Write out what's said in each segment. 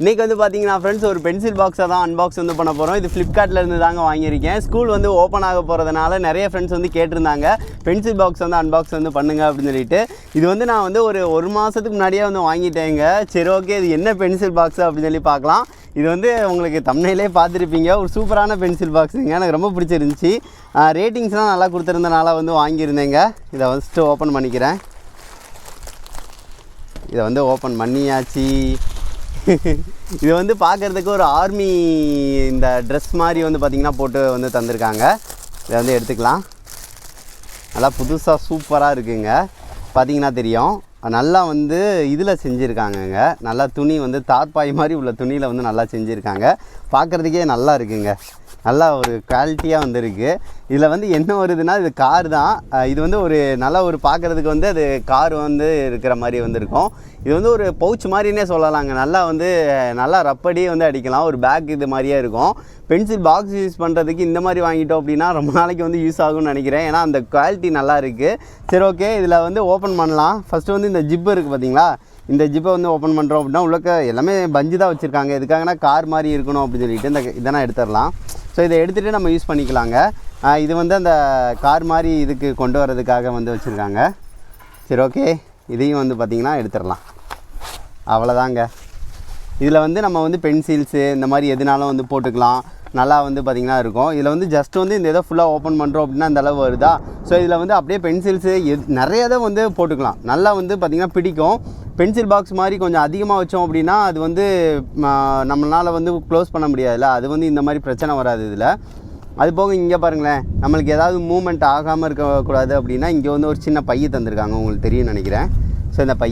இன்றைக்கி வந்து பார்த்தீங்கன்னா ஃப்ரெண்ட்ஸ் ஒரு பென்சில் பாக்ஸை தான் அன்பாக்ஸ் வந்து பண்ண போகிறோம் இது ஃப்ளிப்கார்ட்லேருந்து தாங்க வாங்கியிருக்கேன். ஸ்கூல் வந்து ஓப்பன் ஆக போகிறதுனால நிறைய ஃப்ரெண்ட்ஸ் வந்து கேட்டிருந்தாங்க. பென்சில் பாக்ஸ் வந்து அன்பாக்ஸ் வந்து பண்ணுங்க அப்படின்னு சொல்லிட்டு. இது வந்து நான் வந்து ஒரு ஒரு மாதத்துக்கு முன்னாடியே வந்து வாங்கிட்டேங்க. சரி ஓகே இது என்ன பென்சில் பாக்ஸ் அப்படின்னு சொல்லி பார்க்கலாம். இது வந்து உங்களுக்கு தமிழ்நிலே பார்த்துருப்பீங்க. ஒரு சூப்பரான பென்சில் பாக்ஸுங்க எனக்கு ரொம்ப பிடிச்சிருந்துச்சி. ரேட்டிங்ஸ்லாம் நல்லா கொடுத்துருந்தனால வந்து வாங்கியிருந்தேங்க. இதை ஃபஸ்ட்டு ஓப்பன் பண்ணிக்கிறேன். இதை வந்து ஓப்பன் பண்ணியாச்சு. இது வந்து பார்க்குறதுக்கு ஒரு ஆர்மி இந்த ட்ரெஸ் மாதிரி வந்து பார்த்திங்கன்னா போட்டு வந்து தந்திருக்காங்க. இதை வந்து எடுத்துக்கலாம். நல்லா புதுசாக சூப்பராக இருக்குங்க. பார்த்தீங்கன்னா தெரியும். நல்லா வந்து இதில் செஞ்சுருக்காங்கங்க. நல்லா துணி வந்து தார்பாய் மாதிரி உள்ள துணியில் வந்து நல்லா செஞ்சுருக்காங்க. பார்க்குறதுக்கே நல்லா இருக்குங்க. நல்லா ஒரு குவாலிட்டியாக வந்துருக்கு. இதில் வந்து என்ன வருதுன்னா இது கார் தான். இது வந்து ஒரு நல்லா ஒரு பார்க்குறதுக்கு வந்து அது கார் வந்து இருக்கிற மாதிரி வந்திருக்கும். இது வந்து ஒரு பவுச் மாதிரினே சொல்லலாங்க. நல்லா வந்து நல்லா ரப்படி வந்து அடிக்கலாம். ஒரு பேக் இது மாதிரியே இருக்கும். பென்சில் பாக்ஸ் யூஸ் பண்ணுறதுக்கு இந்த மாதிரி வாங்கிட்டோம் அப்படின்னா ரொம்ப நாளைக்கு வந்து யூஸ் ஆகும்னு நினைக்கிறேன். ஏன்னா அந்த குவாலிட்டி நல்லா இருக்குது சரி ஓகே இதில் வந்து ஓப்பன் பண்ணலாம். ஃபஸ்ட்டு வந்து இந்த ஜிப்பு இருக்குது பார்த்தீங்களா இந்த ஜிப்பை வந்து ஓப்பன் பண்ணுறோம் அப்படின்னா உள்ளக்க எல்லாமே பஞ்சு தான் வச்சுருக்காங்க. எதுக்காகனா கார் மாதிரி இருக்கணும் அப்படின்னு சொல்லிட்டு இந்த இதெல்லாம் எடுத்துடலாம். ஸோ இதை எடுத்துகிட்டு நம்ம யூஸ் பண்ணிக்கலாங்க. இது வந்து அந்த கார் மாதிரி இதுக்கு கொண்டு வரதுக்காக வந்து வச்சுருக்காங்க. சரி ஓகே இதையும் வந்து பார்த்திங்கன்னா எடுத்துடலாம். அவ்வளோதாங்க இதில் வந்து நம்ம வந்து பென்சில்ஸு இந்த மாதிரி எதுனாலும் வந்து போட்டுக்கலாம். நல்லா வந்து பார்த்திங்கன்னா இருக்கும். இதில் வந்து ஜஸ்ட் வந்து இந்த இதை ஃபுல்லாக ஓப்பன் பண்ணுறோம் அப்படின்னா அந்த அளவு வருதா? ஸோ இதில் வந்து அப்படியே பென்சில்ஸு எது நிறைய தான் வந்து போட்டுக்கலாம். நல்லா வந்து பார்த்திங்கன்னா பிடிக்கும். பென்சில் பாக்ஸ் மாதிரி கொஞ்சம் அதிகமாக வச்சோம் அப்படின்னா அது வந்து நம்மளால் வந்து க்ளோஸ் பண்ண முடியாதுல்ல. அது வந்து இந்த மாதிரி பிரச்சனை வராது இதில். அது போக இங்கே பாருங்களேன். நம்மளுக்கு ஏதாவது மூமெண்ட் ஆகாமல் இருக்கக்கூடாது அப்படின்னா இங்கே வந்து ஒரு சின்ன பைய தந்திருக்காங்க. உங்களுக்கு தெரியும்னு நினைக்கிறேன். ஸோ இந்த பை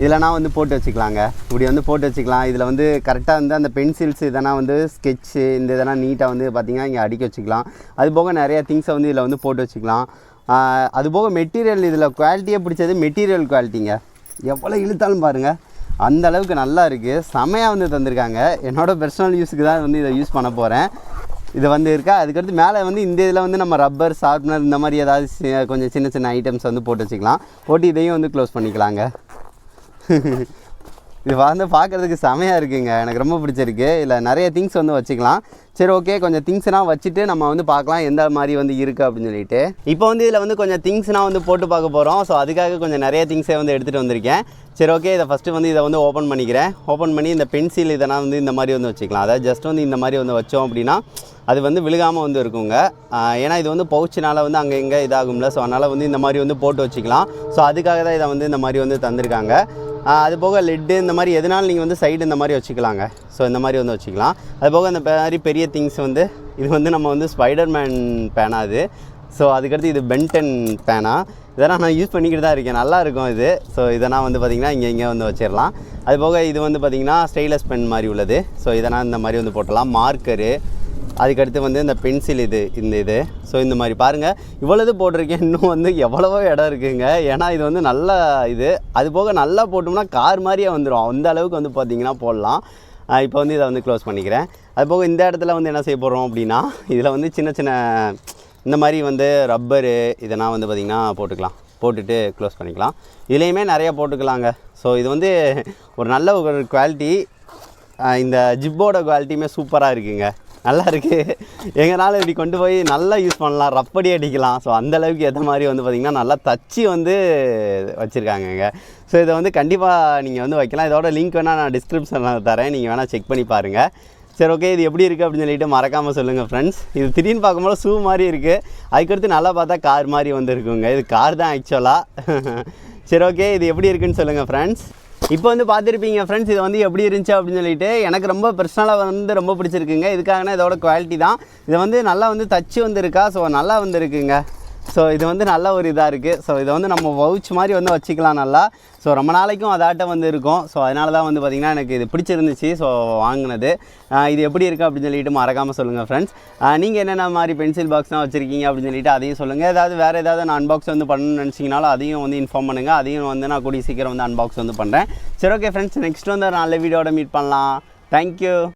இதில்னா வந்து போட்டு வச்சுக்கலாங்க. இப்படி வந்து போட்டு வச்சுக்கலாம். இதில் வந்து கரெக்டாக வந்து அந்த பென்சில்ஸ் இதெல்லாம் வந்து ஸ்கெட்ச்சு இந்த இதெல்லாம் நீட்டாக வந்து பார்த்திங்கன்னா இங்கே அடிக்க வச்சுக்கலாம். அது போக நிறைய திங்ஸை வந்து இதில் வந்து போட்டு வச்சுக்கலாம். அதுபோக அது போக மெட்டீரியல் இதில் குவாலிட்டியே பிடிச்சது மெட்டீரியல் குவாலிட்டிங்க எவ்வளோ இழுத்தாலும் பாருங்கள் அந்த அளவுக்கு நல்லா இருக்குது செமையாக வந்து தந்திருக்காங்க. என்னோடய பர்சனல் யூஸுக்கு தான் வந்து இதை யூஸ் பண்ண போகிறேன் இது வந்து இருக்கா? அதுக்கடுத்து மேலே வந்து இந்த இதில் வந்து நம்ம ரப்பர் ஷார்ப்னர் இந்த மாதிரி ஏதாவது கொஞ்சம் சின்ன சின்ன ஐட்டம்ஸ் வந்து போட்டு வச்சுக்கலாம். போட்டு இதையும் வந்து க்ளோஸ் பண்ணிக்கலாங்க. இது வந்து பார்க்குறதுக்கு செமையாக இருக்குங்க. எனக்கு ரொம்ப பிடிச்சிருக்கு. இல்லை நிறைய திங்ஸ் வந்து வச்சுக்கலாம். சரி ஓகே கொஞ்சம் திங்ஸ்னால் வச்சுட்டு நம்ம வந்து பார்க்கலாம் எந்த மாதிரி வந்து இருக்குது அப்படின்னு சொல்லிட்டு. இப்போ வந்து இதில் வந்து கொஞ்சம் திங்ஸ்னால் வந்து போட்டு பார்க்க போகிறோம் ஸோ அதுக்காக கொஞ்சம் நிறைய திங்ஸே வந்து எடுத்துகிட்டு வந்திருக்கேன். சரி ஓகே இதை ஃபஸ்ட்டு வந்து இதை வந்து ஓப்பன் பண்ணிக்கிறேன். ஓப்பன் பண்ணி இந்த பென்சில் இதெல்லாம் வந்து இந்த மாதிரி வந்து வச்சுக்கலாம். அதாவது ஜஸ்ட் வந்து இந்த மாதிரி வந்து வச்சோம் அப்படின்னா அது வந்து விழுகாமல் வந்து இருக்குங்க. ஏன்னா இது வந்து பவுச்சினால் வந்து அங்கே இங்கே இதாகும்ல. ஸோ அதனால் வந்து இந்த மாதிரி வந்து போட்டு வச்சுக்கலாம். ஸோ அதுக்காக தான் இதை வந்து இந்த மாதிரி வந்து தந்திருக்காங்க. அது போக லெட்டு இந்த மாதிரி எதனாலும் நீங்கள் வந்து சைடு இந்த மாதிரி வச்சுக்கலாங்க. ஸோ இந்த மாதிரி வந்து வச்சுக்கலாம். அது போக இந்த மாதிரி பெரிய திங்ஸ் வந்து இது வந்து நம்ம வந்து ஸ்பைடர்மேன் பேனா இது ஸோ அதுக்கடுத்து இது பென்டன் பேனா இதெல்லாம் நான் யூஸ் பண்ணிக்கிட்டு தான் இருக்கேன். நல்லா இருக்கும் இது. ஸோ இதெல்லாம் வந்து பார்த்திங்கன்னா இங்கே இங்கே வந்து வச்சிடலாம் அது போக இது வந்து பார்த்திங்கன்னா ஸ்டெயின்லெஸ் பென் மாதிரி உள்ளது. ஸோ இதெல்லாம் இந்த மாதிரி வந்து போட்டலாம். மார்க்கரு அதுக்கடுத்து வந்து இந்த பென்சில் இது இந்த இது. ஸோ இந்த மாதிரி பாருங்கள் இவ்வளவு போட்டிருக்கேன். இன்னும் வந்து எவ்வளவோ இடம் இருக்குங்க. ஏன்னா இது வந்து நல்ல இது. அது போக நல்லா போட்டோம்னா கார் மாதிரியே வந்துடும் அந்த அளவுக்கு வந்து பார்த்திங்கன்னா போடலாம். இப்போ வந்து இதை வந்து க்ளோஸ் பண்ணிக்கிறேன். அது போக இந்த இடத்துல வந்து என்ன செய்ய போகிறோம் அப்படின்னா இதில் வந்து சின்ன சின்ன இந்த மாதிரி வந்து ரப்பரு இதெல்லாம் வந்து பார்த்திங்கன்னா போட்டுக்கலாம். போட்டுட்டு க்ளோஸ் பண்ணிக்கலாம். இதுலேயுமே நிறைய போட்டுக்கலாங்க. ஸோ இது வந்து ஒரு நல்ல ஒரு குவாலிட்டி இந்த ஜிப்போட குவாலிட்டியுமே சூப்பராக இருக்குங்க. நல்லா இருக்குது எங்களால் இப்படி கொண்டு போய் நல்லா யூஸ் பண்ணலாம் ரப்படி அடிக்கலாம். ஸோ அந்த அளவுக்கு ஏற்ற மாதிரி வந்து பார்த்திங்கன்னா நல்லா தச்சு வந்து வச்சுருக்காங்கங்க ஸோ இதை வந்து கண்டிப்பாக நீங்கள் வந்து வைக்கலாம். இதோட லிங்க் வேணால் நான் டிஸ்கிரிப்ஷனில் தரேன். நீங்கள் வேணால் செக் பண்ணி பாருங்கள் சரி ஓகே இது எப்படி இருக்குது அப்படின்னு சொல்லிட்டு மறக்காமல் சொல்லுங்கள் ஃப்ரெண்ட்ஸ் இது திடீர்னு பார்க்கும்போது ஷூ மாதிரி இருக்குது அதுக்கடுத்து நல்லா பார்த்தா கார் மாதிரி வந்து இருக்குங்க. இது கார் தான் ஆக்சுவலாக சரி ஓகே இது எப்படி இருக்குன்னு சொல்லுங்கள் ஃப்ரெண்ட்ஸ் இப்போ வந்து பார்த்துருப்பீங்க ஃப்ரெண்ட்ஸ் இது வந்து எப்படி இருந்துச்சு அப்படின்னு சொல்லிட்டு எனக்கு ரொம்ப பர்சனலாக வந்து ரொம்ப பிடிச்சிருக்குங்க. இதுக்காகனா இதோட குவாலிட்டி தான். இது வந்து நல்லா வந்து தச்சு வந்துருக்கா? ஸோ நல்லா வந்துருக்குங்க. ஸோ இது வந்து நல்ல ஒரு இதாக இருக்குது ஸோ இதை வந்து நம்ம வவுச் மாதிரி வந்து வச்சுக்கலாம் நல்லா. ஸோ ரொம்ப நாளைக்கும் அதாட்டம் வந்து இருக்கும். ஸோ அதனால தான் வந்து பார்த்திங்கன்னா எனக்கு இது பிடிச்சிருந்துச்சு. ஸோ வாங்கினது. இது எப்படி இருக்குது அப்படின்னு சொல்லிட்டு மறக்காமல் சொல்லுங்கள் ஃப்ரெண்ட்ஸ் நீங்கள் என்னென்ன மாதிரி பென்சில் பாக்ஸ்லாம் வச்சுருக்கீங்க அப்படின்னு சொல்லிட்டு அதையும் சொல்லுங்கள் ஏதாவது வேறு ஏதாவது நான் அன்பாக்ஸ் வந்து பண்ணணும்னு நினச்சிங்கனாலும் அதையும் வந்து இன்ஃபார்ம் பண்ணுங்கள் அதையும் வந்து நான் கூடிய சீக்கிரம் வந்து அன்பாக்ஸ் வந்து பண்ணுறேன் சரி ஓகே ஃப்ரெண்ட்ஸ் நெக்ஸ்ட் வந்து நல்ல வீடியோட மீட் பண்ணலாம். தேங்க்யூ